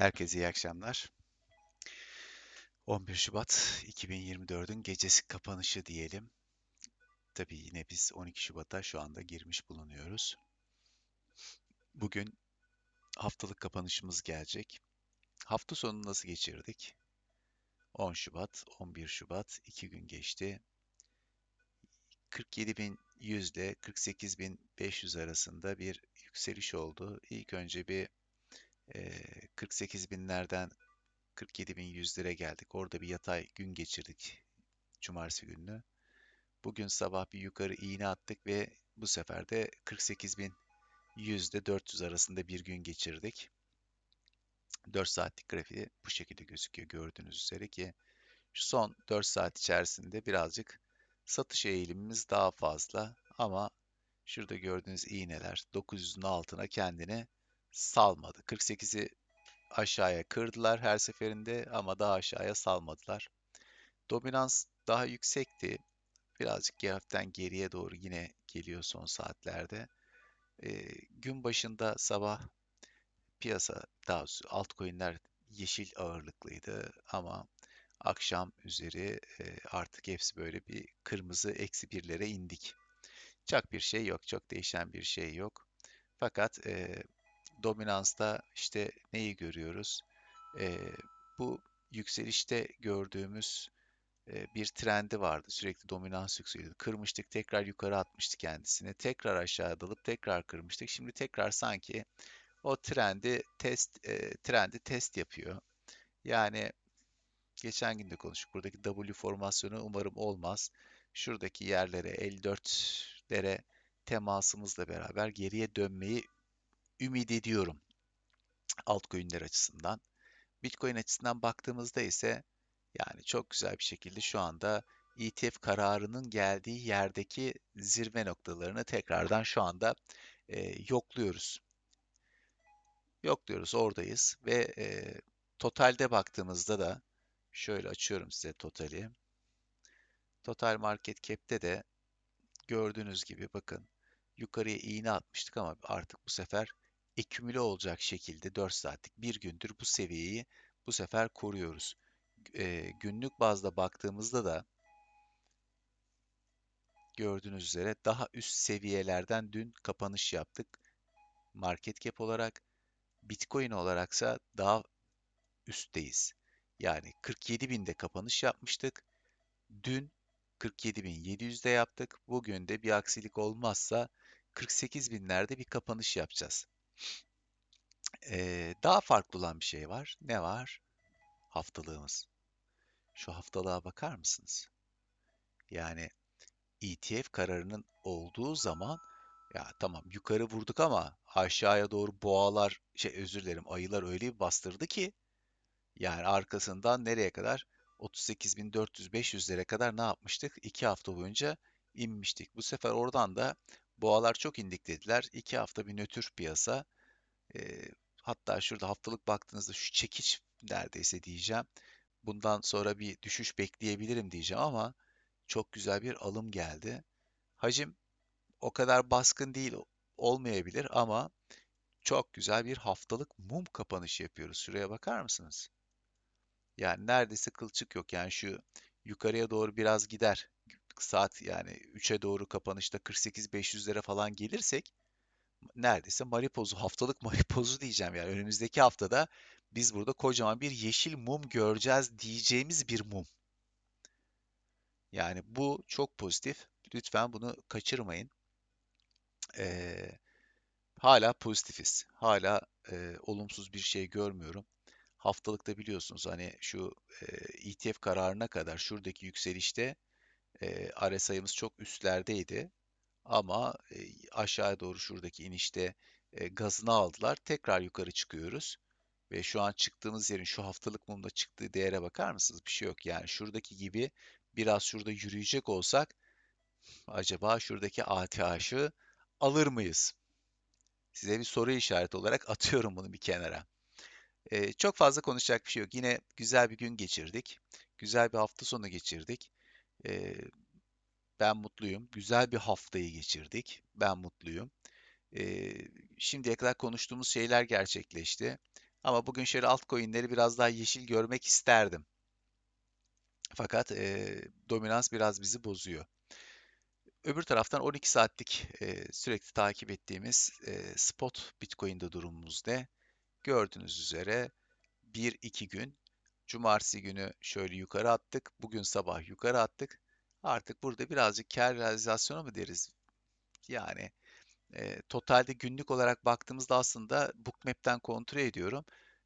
Herkese iyi akşamlar. 11 Şubat 2024'ün gecesi kapanışı diyelim. Tabii yine biz 12 Şubat'a şu anda girmiş bulunuyoruz. Bugün haftalık kapanışımız gelecek. Hafta sonunu nasıl geçirdik? 10 Şubat, 11 Şubat, 2 gün geçti. 47.100 ile 48.500 arasında bir yükseliş oldu. İlk önce bir e, 48 binlerden 47 bin yüzlere geldik. Orada bir yatay gün geçirdik cumartesi gününü. Bugün sabah bir yukarı iğne attık ve bu sefer de 48 bin yüzde 400 arasında bir gün geçirdik. 4 saatlik grafiği bu şekilde gözüküyor gördüğünüz üzere ki şu son 4 saat içerisinde birazcık satış eğilimimiz daha fazla ama şurada gördüğünüz iğneler 900'ün altına kendini salmadı. 48'i aşağıya kırdılar her seferinde ama daha aşağıya salmadılar. Dominans daha yüksekti. Birazcık hafiften geriye doğru yine geliyor son saatlerde. E, gün başında sabah piyasa daha altcoin'ler yeşil ağırlıklıydı ama akşam üzeri e, artık hepsi böyle bir kırmızı eksi birlere indik. Çok bir şey yok, çok değişen bir şey yok. Fakat e, dominansta işte neyi görüyoruz? E, bu yükselişte gördüğümüz e, bir trendi vardı. Sürekli dominans yükseliyordu. Kırmıştık, tekrar yukarı atmıştı kendisini. Tekrar aşağı dalıp tekrar kırmıştık. Şimdi tekrar sanki o trendi test e, trendi test yapıyor. Yani geçen gün de konuştuk. Buradaki W formasyonu umarım olmaz. Şuradaki yerlere 54'lere temasımızla beraber geriye dönmeyi ümit ediyorum altcoin'ler açısından. Bitcoin açısından baktığımızda ise yani çok güzel bir şekilde şu anda ETF kararının geldiği yerdeki zirve noktalarını tekrardan şu anda e, yokluyoruz. Yokluyoruz, oradayız ve e, totalde baktığımızda da şöyle açıyorum size totali. Total market cap'te de gördüğünüz gibi bakın yukarıya iğne atmıştık ama artık bu sefer ekümüle olacak şekilde 4 saatlik bir gündür bu seviyeyi bu sefer koruyoruz. E, günlük bazda baktığımızda da gördüğünüz üzere daha üst seviyelerden dün kapanış yaptık. Market cap olarak Bitcoin olaraksa daha üstteyiz. Yani 47 binde kapanış yapmıştık. Dün 47.700'de yaptık. Bugün de bir aksilik olmazsa 48 binlerde bir kapanış yapacağız. Ee, daha farklı olan bir şey var. Ne var? Haftalığımız. Şu haftalığa bakar mısınız? Yani ETF kararının olduğu zaman ya tamam yukarı vurduk ama aşağıya doğru boğalar şey özür dilerim ayılar öyle bir bastırdı ki yani arkasından nereye kadar 38.400-500'lere kadar ne yapmıştık? 2 hafta boyunca inmiştik. Bu sefer oradan da boğalar çok indik dediler. 2 hafta bir nötr piyasa. E, hatta şurada haftalık baktığınızda şu çekiç neredeyse diyeceğim. Bundan sonra bir düşüş bekleyebilirim diyeceğim ama çok güzel bir alım geldi. Hacim o kadar baskın değil olmayabilir ama çok güzel bir haftalık mum kapanışı yapıyoruz. Şuraya bakar mısınız? Yani neredeyse kılçık yok. Yani şu yukarıya doğru biraz gider. Saat yani 3'e doğru kapanışta 48-500'lere falan gelirsek neredeyse maripozu, haftalık maripozu diyeceğim yani. Önümüzdeki haftada biz burada kocaman bir yeşil mum göreceğiz diyeceğimiz bir mum. Yani bu çok pozitif. Lütfen bunu kaçırmayın. Ee, hala pozitifiz. Hala e, olumsuz bir şey görmüyorum. Haftalıkta biliyorsunuz hani şu e, ETF kararına kadar şuradaki yükselişte e, RSI'miz çok üstlerdeydi. Ama e, aşağıya doğru şuradaki inişte e, gazını aldılar. Tekrar yukarı çıkıyoruz. Ve şu an çıktığımız yerin şu haftalık mumda çıktığı değere bakar mısınız? Bir şey yok. Yani şuradaki gibi biraz şurada yürüyecek olsak acaba şuradaki ATH'ı alır mıyız? Size bir soru işareti olarak atıyorum bunu bir kenara. Ee, çok fazla konuşacak bir şey yok. Yine güzel bir gün geçirdik. Güzel bir hafta sonu geçirdik. Ee, ben mutluyum. Güzel bir haftayı geçirdik. Ben mutluyum. Ee, şimdiye kadar konuştuğumuz şeyler gerçekleşti. Ama bugün şöyle altcoin'leri biraz daha yeşil görmek isterdim. Fakat e, dominans biraz bizi bozuyor. Öbür taraftan 12 saatlik e, sürekli takip ettiğimiz e, spot Bitcoin'de durumumuz ne? Gördüğünüz üzere 1-2 gün cumartesi günü şöyle yukarı attık. Bugün sabah yukarı attık. Artık burada birazcık kar realizasyonu mu deriz? Yani e, totalde günlük olarak baktığımızda aslında Bookmap'ten kontrol ediyorum.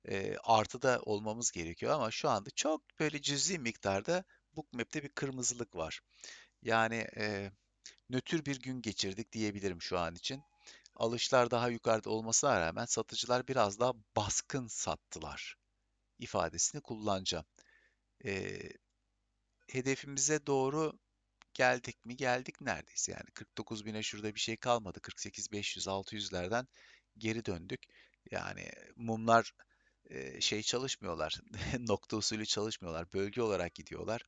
E, artıda olmamız gerekiyor ama şu anda çok böyle cüzi miktarda Bookmap'te bir kırmızılık var. Yani e, nötr bir gün geçirdik diyebilirim şu an için. Alışlar daha yukarıda olmasına rağmen satıcılar biraz daha baskın sattılar ifadesini kullanacağım. E, hedefimize doğru geldik mi? Geldik neredeyse yani 49 bine şurada bir şey kalmadı. 48 500 600'lerden geri döndük. Yani mumlar e, şey çalışmıyorlar. Nokta usulü çalışmıyorlar. Bölge olarak gidiyorlar.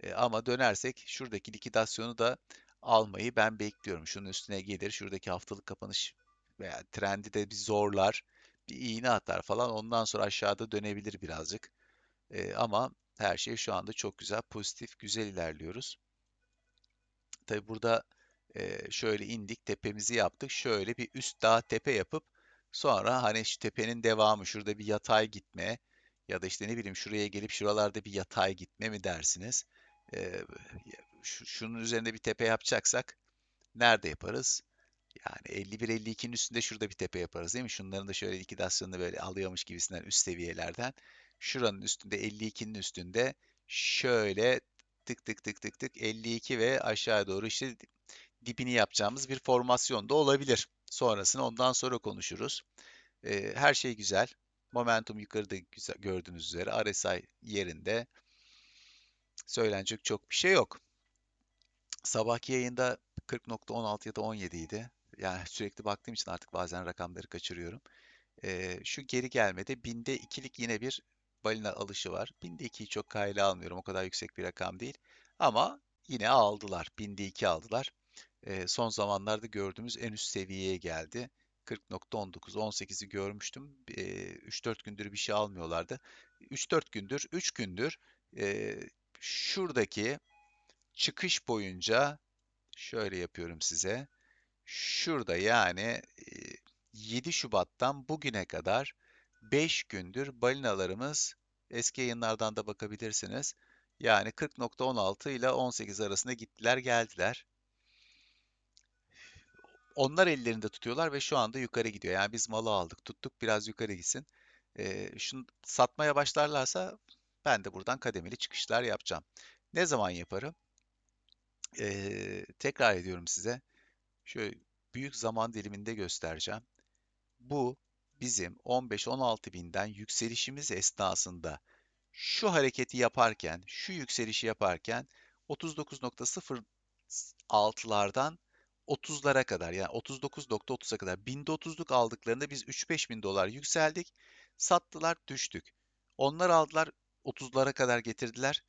E, ama dönersek şuradaki likidasyonu da almayı ben bekliyorum. Şunun üstüne gelir. Şuradaki haftalık kapanış veya trendi de bir zorlar. Bir iğne atar falan. Ondan sonra aşağıda dönebilir birazcık. E, ama her şey şu anda çok güzel, pozitif, güzel ilerliyoruz. Tabi burada e, şöyle indik, tepemizi yaptık. Şöyle bir üst dağ tepe yapıp sonra hani şu tepenin devamı şurada bir yatay gitme ya da işte ne bileyim şuraya gelip şuralarda bir yatay gitme mi dersiniz? E, şu- şunun üzerinde bir tepe yapacaksak nerede yaparız? Yani 51-52'nin üstünde şurada bir tepe yaparız değil mi? Şunların da şöyle likidasyonunu böyle alıyormuş gibisinden üst seviyelerden. Şuranın üstünde 52'nin üstünde şöyle tık tık tık tık tık 52 ve aşağı doğru işte dibini yapacağımız bir formasyon da olabilir. Sonrasını ondan sonra konuşuruz. Ee, her şey güzel. Momentum yukarıda güzel, gördüğünüz üzere RSI yerinde. Söylenecek çok bir şey yok. Sabahki yayında 40.16 ya da 17 idi. Yani sürekli baktığım için artık bazen rakamları kaçırıyorum. Ee, şu geri gelmede binde ikilik yine bir balina alışı var. Binde ikiyi çok kayla almıyorum. O kadar yüksek bir rakam değil. Ama yine aldılar. Binde iki aldılar. Ee, son zamanlarda gördüğümüz en üst seviyeye geldi. 40.19, 18'i görmüştüm. Ee, 3-4 gündür bir şey almıyorlardı. 3-4 gündür, 3 gündür e, şuradaki çıkış boyunca şöyle yapıyorum size. Şurada yani e, 7 Şubat'tan bugüne kadar 5 gündür balinalarımız eski yayınlardan da bakabilirsiniz. Yani 40.16 ile 18 arasında gittiler geldiler. Onlar ellerinde tutuyorlar ve şu anda yukarı gidiyor. Yani biz malı aldık, tuttuk biraz yukarı gitsin. Ee, şunu satmaya başlarlarsa ben de buradan kademeli çıkışlar yapacağım. Ne zaman yaparım? Ee, tekrar ediyorum size. Şöyle büyük zaman diliminde göstereceğim. Bu bizim 15-16 binden yükselişimiz esnasında şu hareketi yaparken, şu yükselişi yaparken 39.06'lardan 30'lara kadar yani 39.30'a kadar binde 30'luk aldıklarında biz 3-5 bin dolar yükseldik. Sattılar düştük. Onlar aldılar 30'lara kadar getirdiler.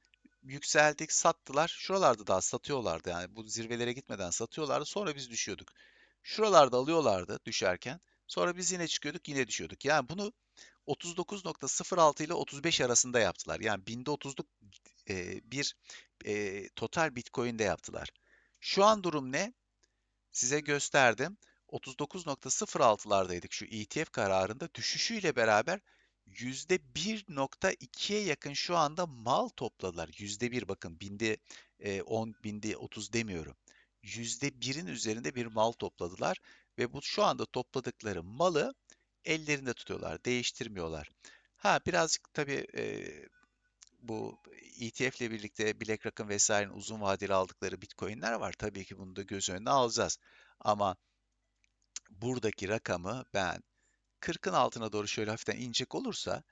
Yükseldik sattılar. Şuralarda daha satıyorlardı yani bu zirvelere gitmeden satıyorlardı. Sonra biz düşüyorduk. Şuralarda alıyorlardı düşerken. Sonra biz yine çıkıyorduk yine düşüyorduk. Yani bunu 39.06 ile 35 arasında yaptılar. Yani binde 30'luk e, bir e, total Bitcoin'de yaptılar. Şu an durum ne? Size gösterdim. 39.06'lardaydık şu ETF kararında düşüşüyle beraber %1.2'ye yakın şu anda mal topladılar. %1 bakın binde e, 10 binde 30 demiyorum. %1'in üzerinde bir mal topladılar ve bu şu anda topladıkları malı ellerinde tutuyorlar, değiştirmiyorlar. Ha birazcık tabii e, bu ETF ile birlikte BlackRock'ın vesairenin uzun vadeli aldıkları Bitcoin'ler var. Tabii ki bunu da göz önüne alacağız. Ama buradaki rakamı ben 40'ın altına doğru şöyle hafiften inecek olursa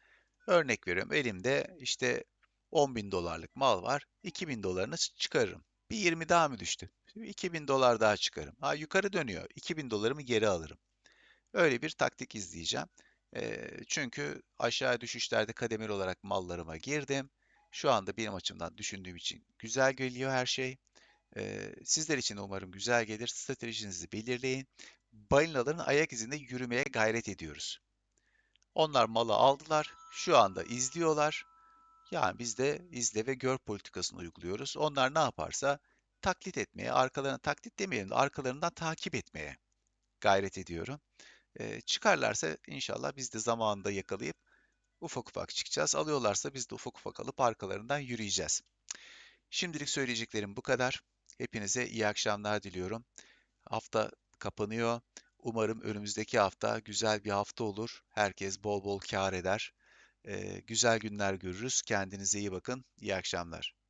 örnek veriyorum elimde işte 10 bin dolarlık mal var. 2 bin dolarını çıkarırım. Bir 20 daha mı düştü? 2 bin dolar daha çıkarım. Ha yukarı dönüyor. 2 bin dolarımı geri alırım. Öyle bir taktik izleyeceğim. Eee, çünkü aşağı düşüşlerde kademeli olarak mallarıma girdim. Şu anda benim açımdan düşündüğüm için güzel geliyor her şey. Sizler için umarım güzel gelir. Stratejinizi belirleyin. Balinaların ayak izinde yürümeye gayret ediyoruz. Onlar malı aldılar. Şu anda izliyorlar. Yani biz de izle ve gör politikasını uyguluyoruz. Onlar ne yaparsa taklit etmeye, arkalarına taklit demeyelim de arkalarından takip etmeye gayret ediyorum. Ee, çıkarlarsa inşallah biz de zamanında yakalayıp ufak ufak çıkacağız. Alıyorlarsa biz de ufak ufak alıp arkalarından yürüyeceğiz. Şimdilik söyleyeceklerim bu kadar. Hepinize iyi akşamlar diliyorum. Hafta kapanıyor. Umarım önümüzdeki hafta güzel bir hafta olur. Herkes bol bol kâr eder. Ee, güzel günler görürüz. Kendinize iyi bakın. İyi akşamlar.